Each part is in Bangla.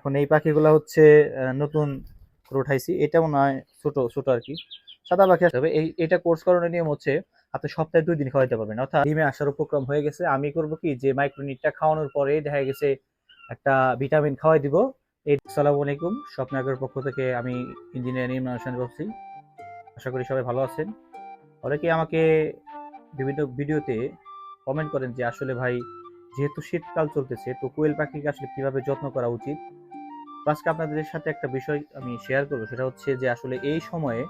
এখন এই পাখিগুলো হচ্ছে নতুন উঠাইছি। এটাও নয়, ছোট ছোট আর কি। সাদা পাখি আসবে এই, এটা কোর্স করানোর নিয়ম হচ্ছে, আপনি সপ্তাহে দুই দিন খাওয়াইতে পারবেন। অর্থাৎ ডিমে আসার উপক্রম হয়ে গেছে। আমি করব কি যে মাইক্রোনিটটা খাওয়ানোর পরে দেখা গেছে একটা ভিটামিন খাওয়াই দিব। এই সালাম আলাইকুম। স্বপ্নাগরের পক্ষ থেকে আমি ইঞ্জিনিয়ারিং ইমরান বলছি। আশা করি সবাই ভালো আছেন। অনেকে আমাকে বিভিন্ন ভিডিওতে কমেন্ট করেন যে, আসলে ভাই, যেহেতু শীতকাল চলতেছে, তো কোয়েল পাখিকে আসলে কীভাবে যত্ন করা উচিত? তো আজকে আপনাদের সাথে একটা বিষয় আমি শেয়ার করব। সেটা হচ্ছে যে আসলে এই সময়ে,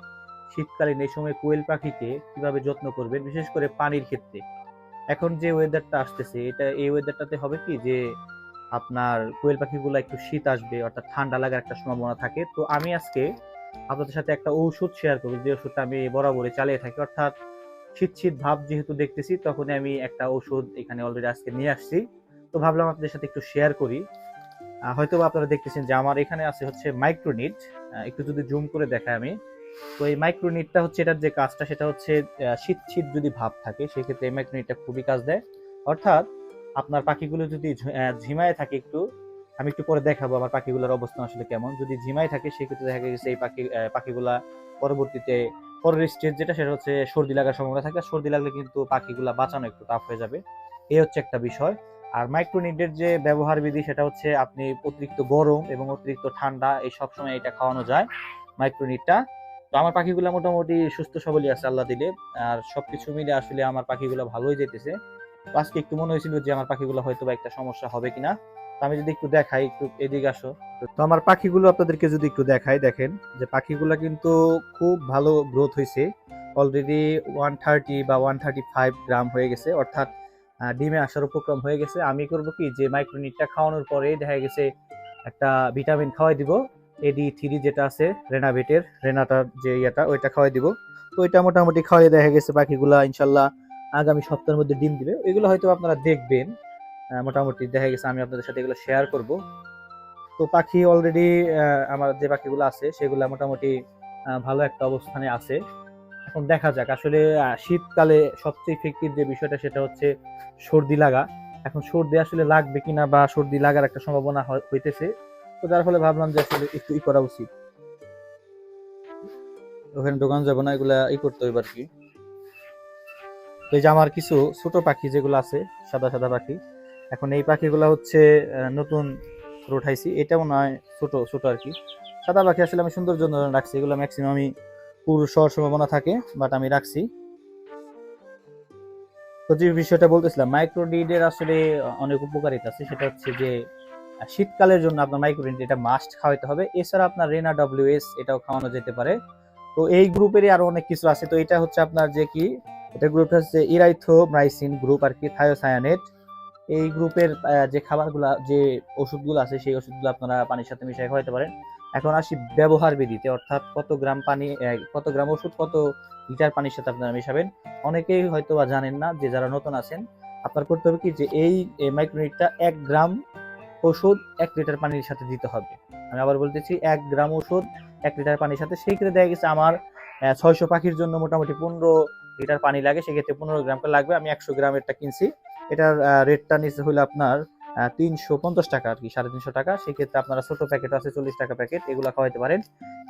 শীতকালীন এই সময় কোয়েল পাখিকে কীভাবে যত্ন করবেন, বিশেষ করে পানির ক্ষেত্রে। এখন যে ওয়েদারটা আসতেছে, এটা এই ওয়েদারটাতে হবে কি যে, আপনার কোয়েল পাখিগুলো একটু শীত আসবে, অর্থাৎ ঠান্ডা লাগার একটা সম্ভাবনা থাকে। তো আমি আজকে আপনাদের সাথে একটা ঔষধ শেয়ার করব, যে ওষুধটা আমি বরাবরই চালিয়ে থাকি। অর্থাৎ শীত শীত ভাব যেহেতু দেখতেছি, তখনই আমি একটা ওষুধ এখানে অলরেডি আজকে নিয়ে আসছি। তো ভাবলাম আপনাদের সাথে একটু শেয়ার করি। হয়তো আপনারা দেখতেছেন যে আমার এখানে আছে হচ্ছে মাইক্রোনিট একটু যদি জুম করে দেখাই আমি। তো এই মাইক্রোনিটটা হচ্ছে এটার যে কাজটা, সেটা হচ্ছে শীত শীত যদি ভাব থাকে, সেক্ষেত্রে এই মাইক্রোনিটটা খুবই কাজ দেয়। অর্থাৎ আপনার পাখিগুলো যদি ঝিমায় থাকে একটু, আমি একটু পরে দেখাবো আমার পাখিগুলোর অবস্থা আসলে কেমন। যদি ঝিমায় থাকে, সেক্ষেত্রে দেখা গেছে এই পাখি পাখিগুলা পরবর্তীতে পরের স্টেজ যেটা, সেটা হচ্ছে সর্দি লাগার সম্ভাবনা থাকে। সর্দি লাগলে কিন্তু পাখিগুলা বাঁচানো একটু টাফ হয়ে যাবে। এই হচ্ছে একটা বিষয়। আর মাইক্রোনিটের যে ব্যবহার বিধি সেটা হচ্ছে আপনি অতিরিক্ত গরম এবং অতিরিক্ত ঠান্ডা এই সব সময় এটা খাওয়ানো যায় মাইক্রোনিটটা তো আমার পাখিগুলো মোটামুটি সুস্থ সবলই আছে, আল্লাহ দিলে। আর সবকিছু মিলে আসলে আমার পাখিগুলো ভালোই যেতেছে। তো আজকে একটু মনে হয়েছিল যে আমার পাখিগুলো হয়তো বা একটা সমস্যা হবে কিনা। তো আমি যদি একটু দেখাই, একটু এদিকে আসো। তো আমার পাখিগুলো আপনাদেরকে যদি একটু দেখাই, দেখেন যে পাখিগুলো কিন্তু খুব ভালো গ্রোথ হয়েছে অলরেডি ওয়ান থার্টি বা ওয়ান থার্টি ফাইভ গ্রাম হয়ে গেছে। অর্থাৎ ডিমে আসার উপক্রম হয়ে গেছে। আমি করব কি যে মাইক্রোনিটটা খাওয়ানোর পরে দেখা গেছে একটা ভিটামিন খাওয়াই দিব। এডি থ্রি যেটা আছে রেনাভেটের রেনাটার যে ইয়েটা, ওইটা খাওয়াই দিব। তো ওইটা মোটামুটি খাওয়াই দেখা গেছে পাখিগুলা ইনশাল্লাহ আগামী সপ্তাহের মধ্যে ডিম দিবে। এগুলো হয়তো আপনারা দেখবেন। মোটামুটি দেখা গেছে আমি আপনাদের সাথে এগুলো শেয়ার করব। তো পাখি অলরেডি আমার যে পাখিগুলো আছে, সেগুলো মোটামুটি ভালো একটা অবস্থানে আছে। এখন দেখা যাক। আসলে শীতকালে সবচেয়ে ইফেক্টিভ যে বিষয়টা সেটা হচ্ছে সর্দি লাগা। এখন সর্দি আসলে লাগবে কিনা বা সর্দি লাগার একটা সম্ভাবনা হইতেছে। তো যার ফলে ভাবলাম যে আসলে একটু ই করা উচিত। ওখানে দোকান যাব না, এগুলা ই করতে হইব আর কি এই যে আমার কিছু ছোট পাখি যেগুলো আছে, সাদা সাদা পাখি, এখন এই পাখিগুলো হচ্ছে নতুন উঠাইছি। এটাও নয়, ছোট ছোট আর কি সাদা পাখি আসলে আমি সুন্দর জন্য রাখছি, এগুলো ম্যাক্সিমাম আমি পুরুষ হওয়ার সম্ভাবনা থাকে বাট আমি রাখছি। তো যে বিষয়টা বলতেছিলাম মাইক্রোডিডের আসলে অনেক উপকারিতা আছে। সেটা হচ্ছে যে শীতকালের জন্য আপনার মাইক্রোডিড এটা মাস্ট খাওয়াইতে হবে। এছাড়া আপনার রেনা ডব্লিউ এস এটাও খাওয়ানো যেতে পারে। তো এই গ্রুপেরই আরও অনেক কিছু আছে। তো এটা হচ্ছে আপনার যে কি, এটা গ্রুপটা হচ্ছে ইরাইথো ইরাইথোমাইসিন গ্রুপ আর কি থায়োসায়ানেট এই গ্রুপের যে খাবারগুলা, যে ওষুধগুলো আছে, সেই ওষুধগুলো আপনারা পানির সাথে মিশিয়ে খাওয়াতে পারেন। এখন আসি ব্যবহার বিধিতে, অর্থাৎ কত গ্রাম পানি কত গ্রাম ওষুধ, কত লিটার পানির সাথে আপনারা মেশাবেন। অনেকেই হয়তো বা জানেন না যে যারা নতুন আছেন, আপনার করতে হবে কি যে এই মাইক্রোনিটটা এক গ্রাম ওষুধ, এক লিটার পানির সাথে দিতে হবে। আমি আবার বলতেছি, এক গ্রাম ওষুধ, এক লিটার পানির সাথে সেই ক্ষেত্রে দেখা গেছে আমার ছয়শো পাখির জন্য মোটামুটি পনেরো লিটার পানি লাগে, সেক্ষেত্রে পনেরো গ্রাম করে লাগবে। আমি একশো গ্রামেরটা কিনছি। এটার রেটটা নিচে হলো আপনার তিনশো পঞ্চাশ টাকা আর কি, সাড়ে তিনশো টাকা। সেক্ষেত্রে আপনারা ছোট প্যাকেট আছে, চল্লিশ টাকা প্যাকেট এগুলো খাওয়াইতে পারেন।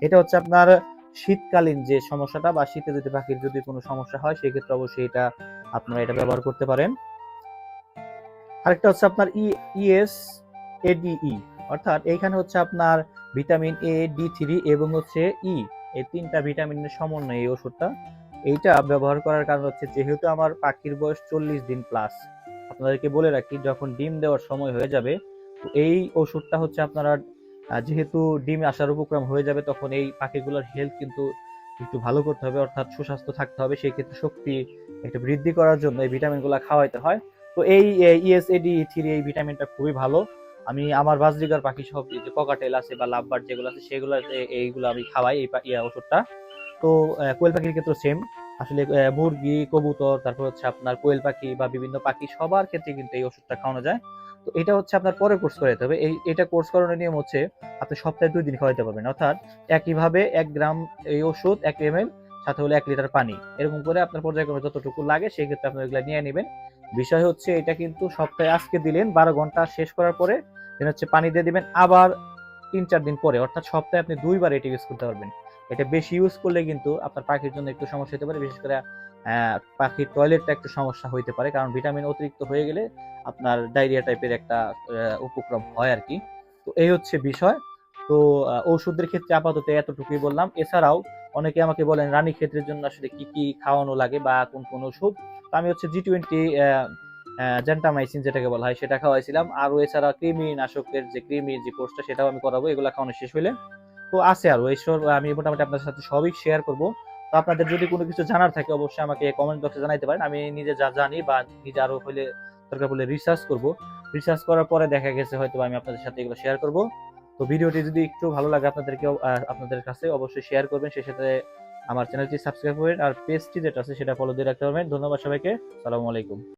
এটা হচ্ছে আপনার শীতকালীন যে সমস্যাটা বা শীতে যদি পাখির যদি কোনো সমস্যা হয়, সেক্ষেত্রে অবশ্যই এটা আপনারা এটা ব্যবহার করতে পারেন। আরেকটা হচ্ছে আপনার ই ইএস এডিই অর্থাৎ এইখানে হচ্ছে আপনার ভিটামিন এ ডি থ্রি এবং হচ্ছে ই এই তিনটা ভিটামিনের সমন্বয়ে এই ওষুধটা। এইটা ব্যবহার করার কারণ হচ্ছে যেহেতু আমার পাখির বয়স চল্লিশ দিন প্লাস আপনাদেরকে বলে রাখি, যখন ডিম দেওয়ার সময় হয়ে যাবে, তো এই ওষুধটা হচ্ছে আপনারা যেহেতু ডিম আসার উপক্রম হয়ে যাবে, তখন এই পাখিগুলোর হেলথ কিন্তু একটু ভালো করতে হবে, অর্থাৎ সুস্বাস্থ্য থাকতে হবে সেই ক্ষেত্রে শক্তি একটু বৃদ্ধি করার জন্য এই ভিটামিনগুলো খাওয়াইতে হয়। তো এই ইএসএডি থ্রি এই ভিটামিনটা খুবই ভালো। আমি আমার বাজরিগার পাখি সব যে ককাটেল আছে বা লাভবার যেগুলো আছে সেগুলো এইগুলো আমি খাওয়াই, এই ওষুধটা। তো কোয়েল পাখির ক্ষেত্রে সেম আসলে মুরগি, কবুতর, তারপর হচ্ছে আপনার কোয়েল পাখি বা বিভিন্ন পাখি, সবার ক্ষেত্রে কিন্তু এই ওষুধটা খাওয়ানো যায়। তো এটা হচ্ছে আপনার পরে কোর্স করাতে হবে। এই, এটা কোর্স করানোর নিয়ম হচ্ছে আপনি সপ্তাহে দুই দিন খাওয়াইতে পারবেন। অর্থাৎ একইভাবে এক গ্রাম এই ওষুধ, এক এম এল সাথে হলো এক লিটার পানি। এরকম করে আপনার পর্যায়ক্রমে যতটুকু লাগে সেই ক্ষেত্রে আপনি এগুলো নিয়ে নেবেন। বিষয় হচ্ছে এটা কিন্তু সপ্তাহে আজকে দিলেন, বারো ঘণ্টা শেষ করার পরে হচ্ছে পানি দিয়ে দিবেন আবার তিন চার দিন পরে। অর্থাৎ সপ্তাহে আপনি দুইবার এটা ইউজ করতে পারবেন। এটা বেশি ইউজ করলে কিন্তু আপনার পাখির জন্য একটু সমস্যা হতে পারে, বিশেষ করে পাখির টয়লেটটা একটু সমস্যা হইতে পারে, কারণ ভিটামিন অতিরিক্ত হয়ে গেলে আপনার ডায়রিয়া টাইপের একটা উপক্রম হয় আর কি তো এই হচ্ছে বিষয়। তো ওষুধের ক্ষেত্রে আপাতত এতটুকুই বললাম। এছাড়াও অনেকে আমাকে বলেন, রানী ক্ষেত্রের জন্য আসলে কি কি খাওয়ানো লাগে বা কোন কোন ওষুধ? তো আমি হচ্ছে জি টোয়েন্টি জেন্টামাইসিন যেটাকে বলা হয়, সেটা খাওয়াইছিলাম। আর এছাড়া কৃমি নাশকের যে কৃমি যে কোর্সটা, সেটাও আমি করাবো। এগুলো খাওয়ানো শেষ হইলে তো আছে আরও, এইসব আমি মোটামুটি আপনাদের সাথে সবই শেয়ার করব। তো আপনাদের যদি কোনো কিছু জানার থাকে, অবশ্যই আমাকে কমেন্ট বক্সে জানাইতে পারেন। আমি নিজে যা জানি বা নিজে আরও হলে দরকার পড়লে রিসার্চ করব। রিসার্চ করার পরে দেখা গেছে হয়তো আমি আপনাদের সাথে এগুলো শেয়ার করব। তো ভিডিওটি যদি একটু ভালো লাগে আপনাদেরকে আপনাদের কাছে অবশ্যই শেয়ার করবেন। সেই সাথে আমার চ্যানেলটি সাবস্ক্রাইব করবেন। আর পেজটি যেটা আছে সেটা ফলো দিয়ে রাখতে পারবেন। ধন্যবাদ সবাইকে। সালামু আলাইকুম।